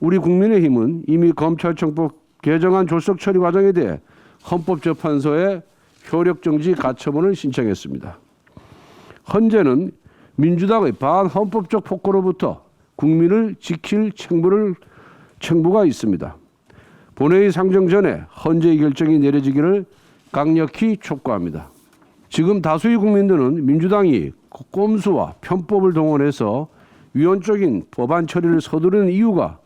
우리 국민의힘은 이미 검찰청법 개정안 졸속 처리 과정에 대해 헌법재판소에 효력정지 가처분을 신청했습니다. 헌재는 민주당의 반헌법적 폭거로부터 국민을 지킬 책무를 책무가 있습니다. 본회의 상정 전에 헌재의 결정이 내려지기를 강력히 촉구합니다. 지금 다수의 국민들은 민주당이 꼼수와 편법을 동원해서 위헌적인 법안 처리를 서두르는 이유가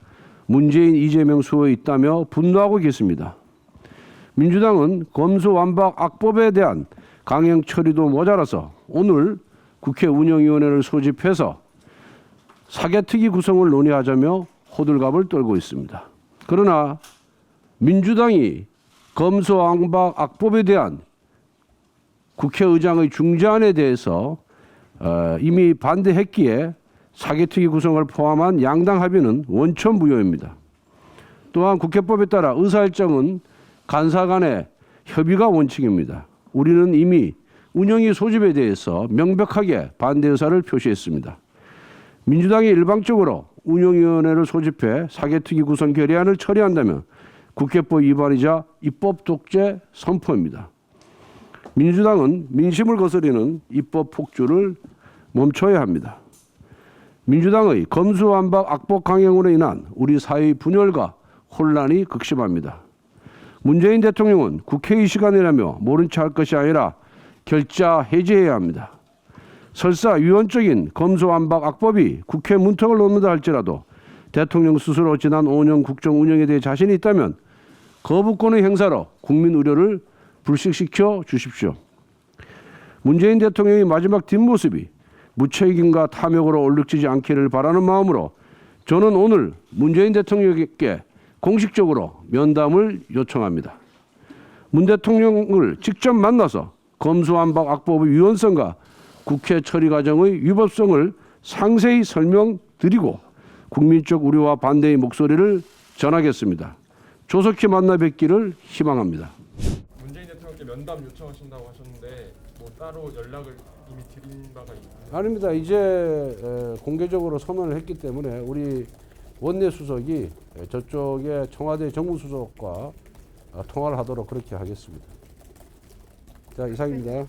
문재인 이재명 수호에 있다며 분노하고 계십니다. 민주당은 검수완박 악법에 대한 강행 처리도 모자라서 오늘 국회 운영위원회를 소집해서 사개특위 구성을 논의하자며 호들갑을 떨고 있습니다. 그러나 민주당이 검수완박 악법에 대한 국회의장의 중재안에 대해서 어, 이미 반대했기에 사개특위 구성을 포함한 양당 합의는 원천 무효입니다. 또한 국회법에 따라 의사일정은 간사 간의 협의가 원칙입니다. 우리는 이미 운영위 소집에 대해서 명백하게 반대 의사를 표시했습니다. 민주당이 일방적으로 운영위원회를 소집해 사개특위 구성 결의안을 처리한다면 국회법 위반이자 입법 독재 선포입니다. 민주당은 민심을 거스리는 입법 폭주를 멈춰야 합니다. 민주당의 검수완박 악법 강행으로 인한 우리 사회의 분열과 혼란이 극심합니다. 문재인 대통령은 국회의 시간이라며 모른 체 할 것이 아니라 결자 해제해야 합니다. 설사 위헌적인 검수완박 악법이 국회 문턱을 넘는다 할지라도 대통령 스스로 지난 5년 국정 운영에 대해 자신이 있다면 거부권의 행사로 국민 의료를 불식시켜 주십시오. 문재인 대통령의 마지막 뒷모습이 무책임과 탐욕으로 얼룩지지 않기를 바라는 마음으로 저는 오늘 문재인 대통령께 공식적으로 면담을 요청합니다. 문 대통령을 직접 만나서 검수완박 악법의 위헌성과 국회 처리 과정의 위법성을 상세히 설명드리고 국민적 우려와 반대의 목소리를 전하겠습니다. 조속히 만나 뵙기를 희망합니다. 문재인 대통령께 면담 요청하신다고 하셨는데 뭐 따로 연락을 이미 드린 바가 있나요? 아닙니다. 이제 에, 공개적으로 서면을 했기 때문에 우리 원내 수석이 에, 저쪽에 청와대 정무수석과 어, 통화를 하도록 그렇게 하겠습니다. 자 이상입니다.